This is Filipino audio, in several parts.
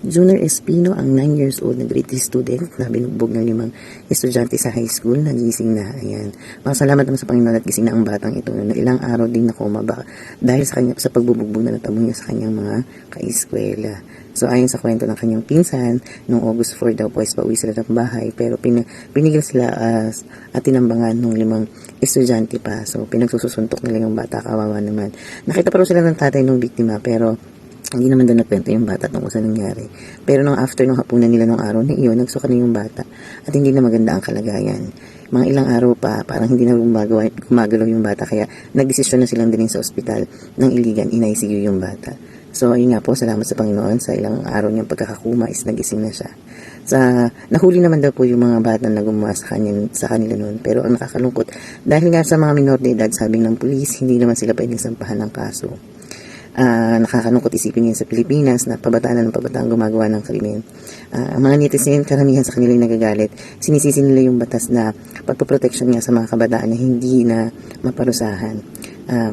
Junior Espino, ang 9 years old na grade 3 student na binugbog ng limang estudyante sa high school, nagising na. Ayan. Pasalamat naman sa Panginoon at gising na ang batang ito na ilang araw din nakoma ba dahil sa kanya sa pagbubugbog na natamo niya sa kanyang mga kaeskwela. So ayon sa kwento ng kanyang pinsan, noong August 4 daw po is pauwi sila ng bahay pero pin, pinigil sila as at tinambangan ng limang estudyante pa. So pinagsusuntok nila yung bata, kawawa naman. Nakita pa rin sila ng tatay ng biktima pero hindi naman doon nagkwento yung bata tungkol sa nangyari. Pero nung after nung hapunan nila nung araw na iyon, nagsuka na yung bata at hindi na maganda ang kalagayan. Mga ilang araw pa, parang hindi na gumagawa, gumagalaw yung bata kaya nagdesisyon na silang din sa ospital ng iligan, in-ICU yung bata. So, ayun nga po, salamat sa Panginoon sa ilang araw niyang pagkakakuma is nagising na siya. Sa, nahuli naman daw po yung mga bata na gumawa sa, kanya, sa kanila noon. Pero ang nakakalungkot, dahil nga sa mga minor de edad, sabi ng pulis, hindi naman sila pwedeng sampahan ng kaso. Ah, nakakalungkot isipin ngayon sa Pilipinas na pabataan na ng pabataan gumagawa ng krimen. Ah, ang mga netizen, karamihan sa kanila yung nagagalit. Sinisisi nila yung batas na pagpaproteksyon nga sa mga kabataan na hindi na maparusahan. Ah,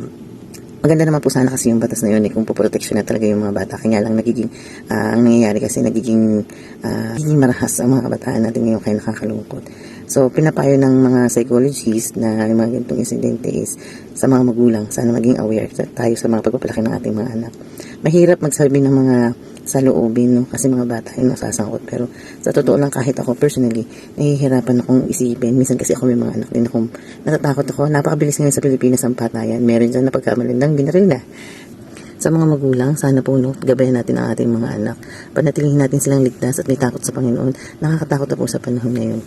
maganda naman po sana kasi yung batas na yun eh, kung poproteksyon na talaga yung mga bata. Kanya lang nagiging, ah, ang nangyayari kasi nagiging, ah, nagiging marahas ang mga kabataan natin ngayon kaya nakakalungkot. So, pinapayo ng mga psychologists na yung mga ganitong insidente is sa mga magulang, sana maging aware tayo sa mga pagpapalaki ng ating mga anak. Mahirap magsabi ng mga saloobin, no? kasi mga bata yung nasasangkot. Pero sa totoo lang, kahit ako personally, nahihirapan akong isipin. Minsan kasi ako may mga anak din akong natatakot ako. Napakabilis ngayon sa Pilipinas ang patayan. Meron dyan na pagkamalindang binaril na. Sa mga magulang, sana po no, gabayan natin ang ating mga anak. Panatilihin natin silang ligtas at may takot sa Panginoon. Nakakatakot na po sa panahon ngayon.